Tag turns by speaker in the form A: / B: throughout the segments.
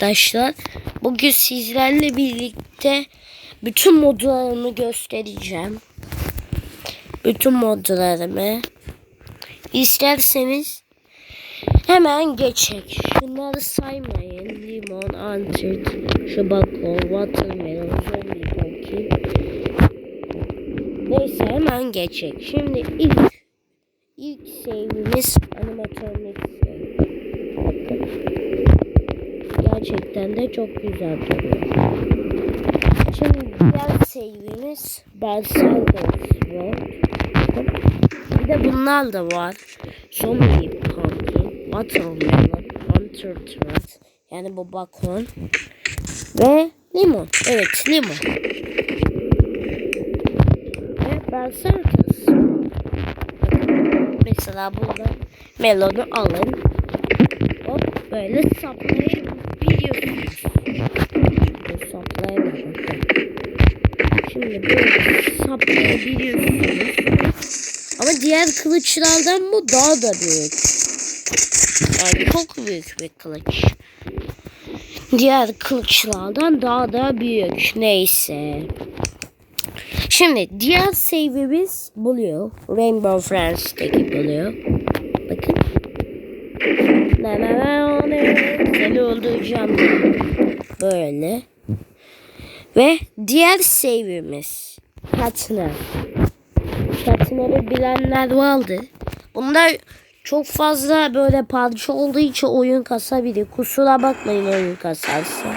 A: arkadaşlar. Bugün sizlerle birlikte bütün modlarımı göstereceğim. Bütün modlarımı. İsterseniz hemen geçek. Şunları saymayın. Limon, antrit, şabako, watermelon, zombie, pumpkin. Neyse hemen geçek. Şimdi ilk ilk sevimiz animatörlük. Bakın gerçekten de çok güzel duruyor. Şimdi diğer sevgimiz Berserk World. Bir de bunlar da var. Zombie Pumpkin, Watermelon, Hunter Threat. Yani bu bakon. Ve limon. Evet limon. Ve Berserk Mesela burada melonu alın. Hop böyle saplayın. kaplayabiliyorsunuz. Ama diğer kılıçlardan bu daha da büyük. Yani çok büyük bir kılıç. Diğer kılıçlardan daha da büyük. Neyse. Şimdi diğer save'imiz buluyor. Rainbow Friends'teki buluyor. Bakın. Ben ben onu seni öldüreceğim. Böyle. Ve diğer save'imiz. Partner. Partner'i bilenler vardı. Bunlar çok fazla böyle parça olduğu için oyun kasabilir. Kusura bakmayın oyun kasarsa.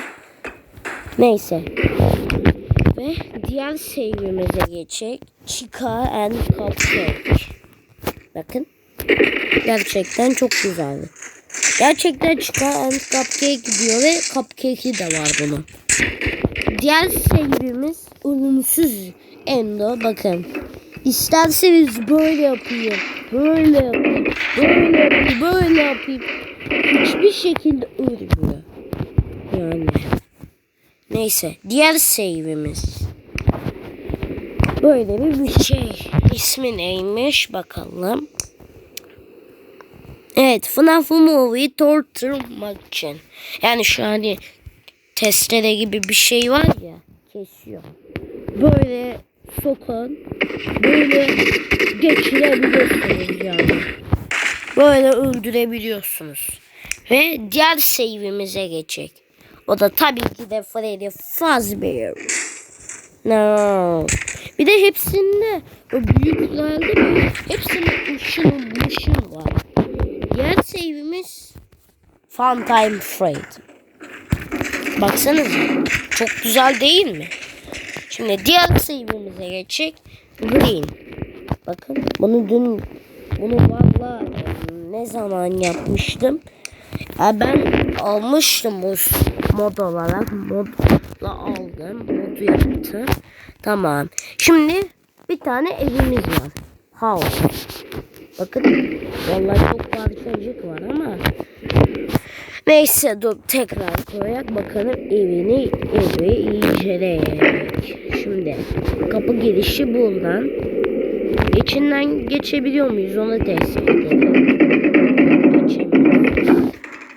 A: Neyse. Ve diğer sevgimize geçecek. Chica and Cupcake. Bakın. Gerçekten çok güzeldi. Gerçekten Chica and Cupcake diyor ve Cupcake'i de var bunun. Diğer şehrimiz olumsuz Endo. Bakın. İsterseniz böyle yapıyor, Böyle yapayım. Böyle yapayım. Böyle yapayım. Hiçbir şekilde ölmüyor. Yani. Neyse. Diğer save'imiz. Böyle bir, şey. İsmi neymiş bakalım. Evet. FNAF Movie Torture Mansion. Yani şu hani testere gibi bir şey var ya kesiyor. Böyle sokan böyle geçirebiliyorsunuz yani. Böyle öldürebiliyorsunuz. Ve diğer save'imize geçecek. O da tabii ki de Freddy Fazbear. No. Bir de hepsinde o büyüklerde böyle hepsinde ışın ışın var. Diğer save'imiz Funtime Freddy. Baksanız çok güzel değil mi? Şimdi diğer seyirimize geçecek. Green. Bakın bunu dün bunu valla hmm, ne zaman yapmıştım? Ya ben almıştım bu mod olarak. Modla aldım. mod yaptı. Tamam. Şimdi bir tane evimiz var. House. Bakın vallahi çok parçacık var ama Neyse dur tekrar koyarak bakalım evini evi inceleyerek. Şimdi kapı girişi buradan. İçinden geçebiliyor muyuz onu test edelim. Geçemiyoruz.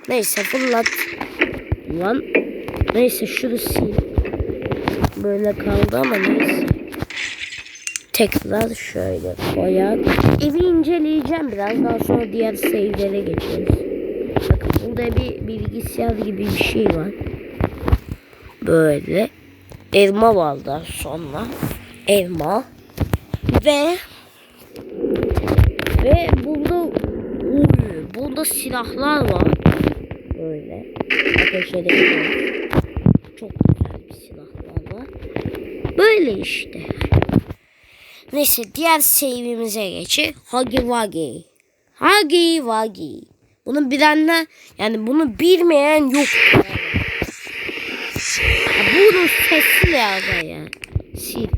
A: Neyse fırlat. Lan. Neyse şurası böyle kaldı ama neyse. Tekrar şöyle koyak. Evi inceleyeceğim biraz daha sonra diğer save'lere geçeceğiz. Burada bir bilgisayar gibi bir şey var. Böyle. Elma vardı sonra. Elma. Ve ve burada uy, burada silahlar var. Böyle. Ateş şey Çok güzel bir silahlar var. Böyle işte. Neyse diğer save'imize geçelim. Hagi Wagi. Hagi Wagi. Bunu bilenler yani bunu bilmeyen yok. Bunun sesi ne aga ya? Sil.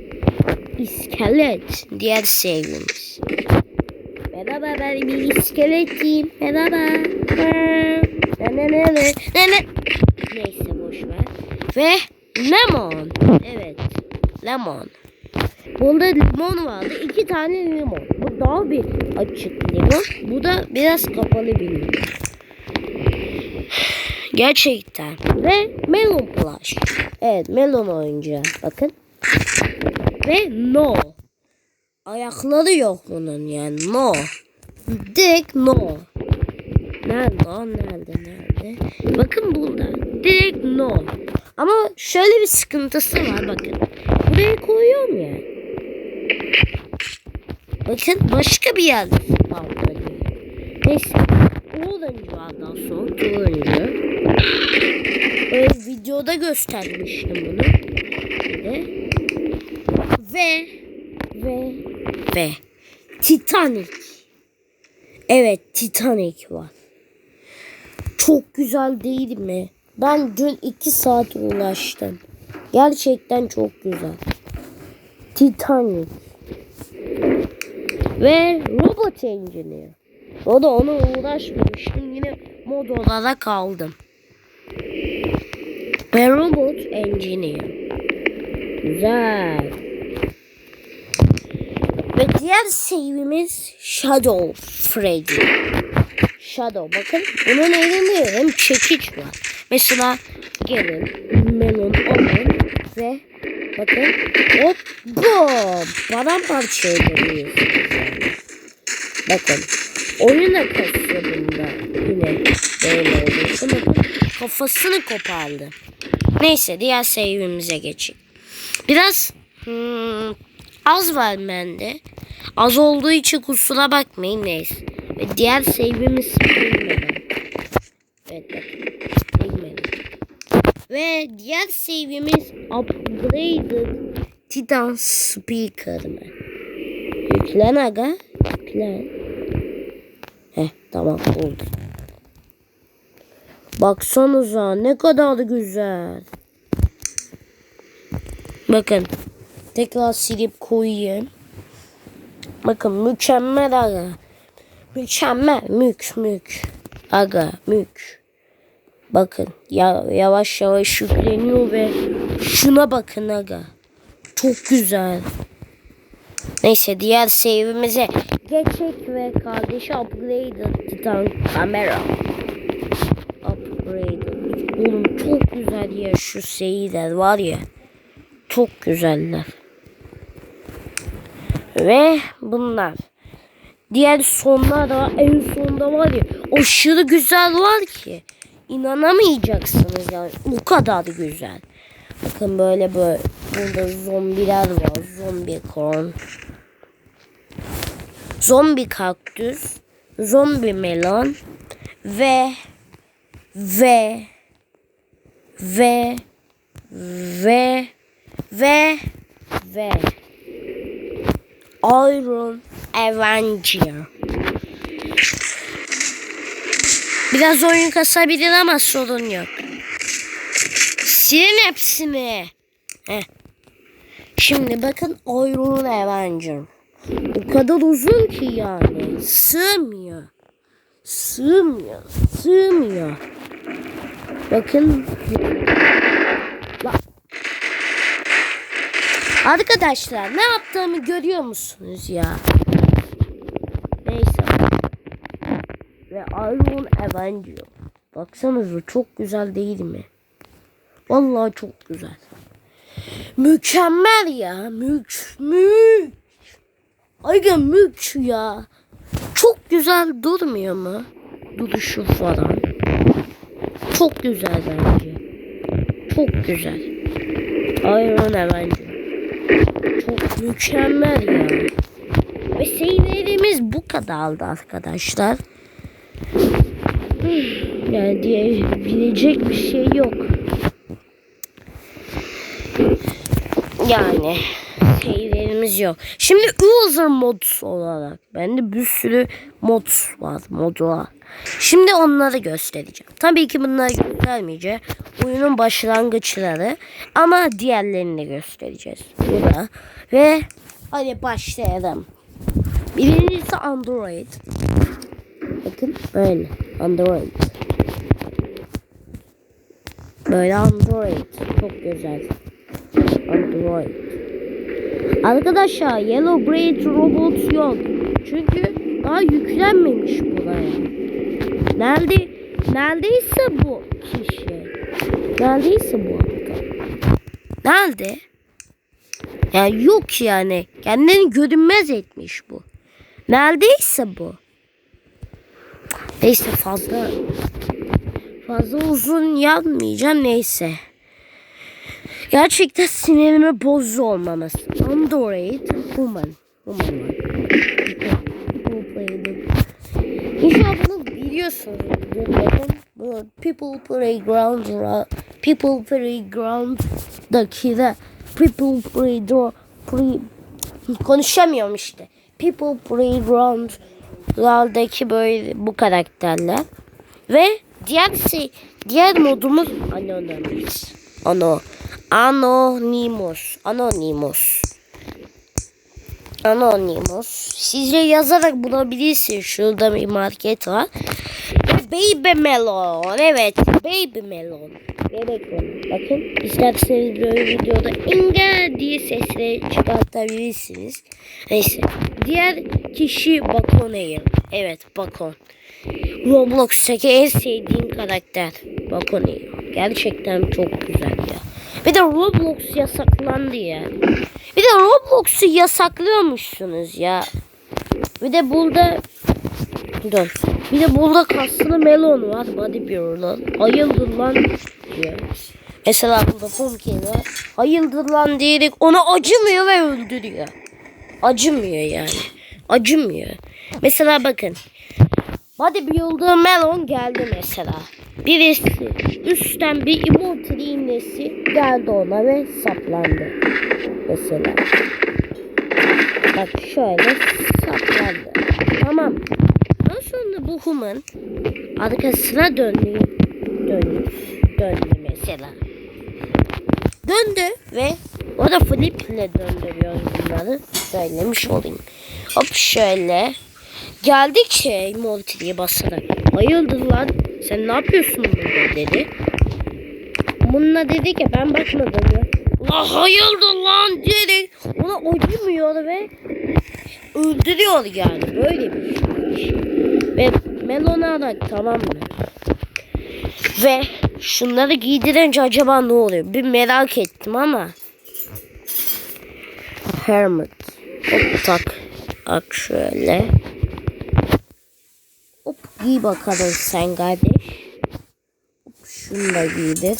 A: İskelet. Diğer sevgimiz. Merhaba ben bir iskeletim. Merhaba. Ne ne ne ne ne ne. Neyse boş ver. Ve lemon. Evet. Lemon. Bunda limon vardı. İki tane limon daha bir açık Lego. Bu da biraz kapalı bir Lego. Gerçekten. Ve Melon Plush. Evet Melon oyuncağı. Bakın. Ve No. Ayakları yok bunun yani. No. Direkt No. Nerede o? Nerede? Nerede? Bakın burada. Direkt No. Ama şöyle bir sıkıntısı var bakın. Buraya koyuyorum ya. Bakın başka bir yerde spam dönüyor. Neyse. O dönüyor ondan sonra. O dönüyor. Ee, videoda göstermiştim bunu. Ve ve ve ve Titanic. Evet Titanic var. Çok güzel değil mi? Ben dün 2 saat ulaştım. Gerçekten çok güzel. Titanic ve robot engineer. O da ona uğraşmamıştım. Yine mod odada kaldım. Ve robot engineer. Güzel. Ve diğer sevimiz Shadow Freddy. Shadow bakın bunun elinde hem çekiç var. Mesela gelin melon olun ve bakın hop bom paramparça ediliyor. Bakın. Oyun akışlarında yine böyle oldu. ama kafasını kopardı. Neyse diğer save'imize geçeyim. Biraz hmm, az var bende. Az olduğu için kusura bakmayın neyse. Ve diğer save'imiz bilmeden. Evet bakın. Ve diğer save'imiz Upgraded Titan Speaker mı? Yüklen aga. Yüklen. Heh tamam oldu. Baksanıza ne kadar da güzel. Bakın. Tekrar silip koyayım. Bakın mükemmel aga. Mükemmel. Mük mük. Aga mük. Bakın ya, yavaş yavaş yükleniyor ve şuna bakın aga. Çok güzel. Neyse diğer save'imize geçek ve kardeşi upgraded titan kamera. Upgraded. Oğlum çok güzel ya şu save'ler var ya. Çok güzeller. Ve bunlar. Diğer sonlar da en sonda var ya aşırı güzel var ki. İnanamayacaksınız ya. O kadar güzel. Bakın böyle böyle Burada zombiler var. Zombi korn. Zombi kaktüs. Zombi melon. Ve ve ve ve ve ve Iron Avenger. Biraz oyun kasabilir ama sorun yok. Silin hepsini. Heh. Şimdi bakın Iron Avenger. O kadar uzun ki yani. Sığmıyor. Sığmıyor. Sığmıyor. Bakın. Bak. Arkadaşlar ne yaptığımı görüyor musunuz ya? Neyse. Ve Iron Avenger. Baksanıza çok güzel değil mi? Vallahi çok güzel. Mükemmel ya. Mük mük. Aga mük ya. Çok güzel durmuyor mu? Duruşu falan. Çok güzel bence. Çok güzel. Aynen bence. Çok mükemmel ya. Ve seyirlerimiz bu kadardı arkadaşlar. Yani diyebilecek bir şey yok. Yani şeylerimiz yok. Şimdi user mods olarak bende bir sürü mods var. Modu var. Şimdi onları göstereceğim. Tabii ki bunları göstermeyeceğim. Oyunun başlangıçları. Ama diğerlerini de göstereceğiz. Burada. Ve hadi başlayalım. Birincisi Android. Bakın böyle. Android. Böyle Android. Çok güzel. Android. Arkadaşlar Yellow Braid Robot yok. Çünkü daha yüklenmemiş buraya. Nerede neredeyse bu kişi. Neredeyse bu adam. Nerede? Yani yok yani. Kendini görünmez etmiş bu. Neredeyse bu. Neyse fazla fazla uzun yapmayacağım neyse. Gerçekten sinirimi bozdu olmaması. I'm Dorate. Woman. Woman. People Playground. İnşallah bunu biliyorsunuz. People Playground. People Playground'daki de People Playground. Konuşamıyorum işte. People Playground Lardaki böyle bu karakterler. Ve diğer şey, diğer modumuz anonimiz. Ano. Anonymous. Anonymous. Anonymous. Sizce yazarak bulabilirsiniz. Şurada bir market var. Baby melon. Evet. Baby melon. Bebek melon. Bakın. İsterseniz böyle videoda inge diye sesleri çıkartabilirsiniz. Neyse. Diğer kişi Bakon Air. Evet Bakon. Roblox'taki en sevdiğim karakter. Bakon Air. Gerçekten çok güzel ya. Bir de Roblox yasaklandı ya. Bir de Roblox'u yasaklıyormuşsunuz ya. Bir de burada Dur. Bir de burada kaslı melon var. Hadi bir lan. Ayıldır lan diyor. Mesela burada pumpkin var. Ayıldır lan diyerek ona acımıyor ve öldürüyor. Acımıyor yani. Acımıyor. Mesela bakın. Bodybuilder Melon geldi mesela. Birisi üstten bir emote iğnesi geldi ona ve saplandı. Mesela. Bak şöyle saplandı. Tamam. Ondan sonra bu human arkasına döndü. Döndü. Döndü mesela. Döndü ve o da flip ile döndürüyoruz bunları. Söylemiş olayım. Hop şöyle. Geldik şey Monty diye bastı. lan. Sen ne yapıyorsun burada dedi. Bununla dedi ki ben bakmadım ya. La hayırdır lan dedi. Ona acımıyor ve öldürüyor yani. Böyle bir şey. Ve melona da tamam mı? Ve şunları giydirince acaba ne oluyor? Bir merak ettim ama. Hermit. tak. Ak şöyle. Giy bakalım sen kardeş. Şunu da giydir.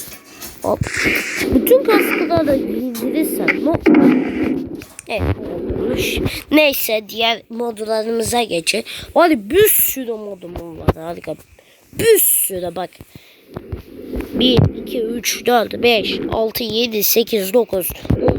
A: Hop. Bütün kaskıları da giydirirsen. Hop. Evet olmuş. Neyse diğer modlarımıza geçelim. Hadi bir sürü modum olmadı. Harika. Bir sürü bak. 1, 2, 3, 4, 5, 6, 7, 8, 9, 10,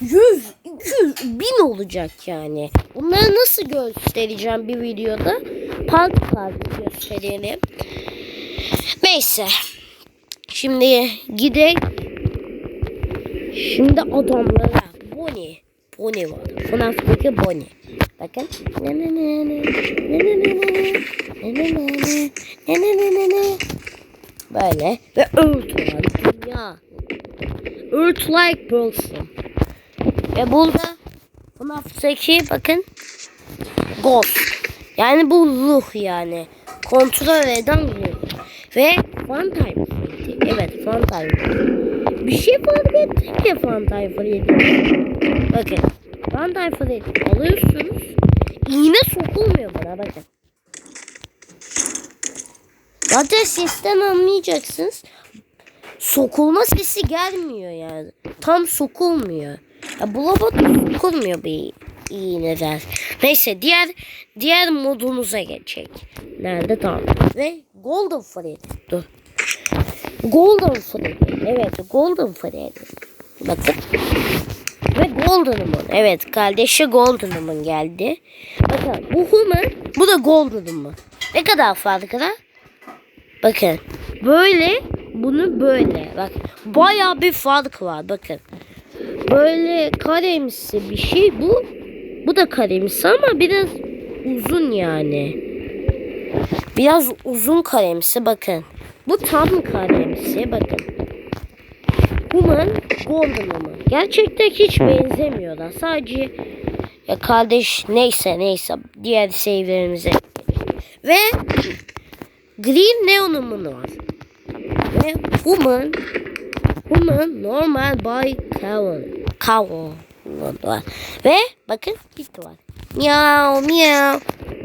A: 100, 200, 1000 olacak yani. Bunları nasıl göstereceğim bir videoda? Park park gösterelim. Neyse. Şimdi gidelim. Şimdi adamlara. Bonnie. Bonnie var. FNAF'daki Bonnie. Bakın. Ne ne ne ne. Ne ne ne ne. Ne ne ne ne. Ne ne ne ne ne. Böyle. Ve örtüler. Dünya. Earth like person. Ve burada FNAF 8 bakın. Ghost. Yani bu ruh yani. Kontrol eden ruh. Ve Fun Time Evet Fun Time. Bir şey fark ettim ya Fun Time 7. Bakın. Fun Time 7 alıyorsunuz. İğne sokulmuyor bana bakın. Zaten sesten anlayacaksınız. Sokulma sesi gelmiyor yani. Tam sokulmuyor. Ya bu kurmuyor bir iyi neden. Neyse diğer diğer modumuza geçecek. Nerede tamam. Ve Golden Freddy. Dur. Golden Freddy. Evet Golden Freddy. Bakın. Ve Golden'ımın. Evet kardeşi Golden'ımın geldi. Bakın bu Human. Bu da Golden'ımın. Ne kadar farkına? Bakın. Böyle. Bunu böyle. Bak. Baya bir fark var. Bakın. Böyle karemsi bir şey bu. Bu da karemsi ama biraz uzun yani. Biraz uzun karemsi bakın. Bu tam karemsi bakın. Human Golden ama. gerçekten hiç benzemiyorlar. Sadece ya kardeş neyse neyse diğer save'lerimize. Ve Green Neon'umun var. Ve Human Human Normal by Kevin kavga var. Ve bakın bir var. Miau miau.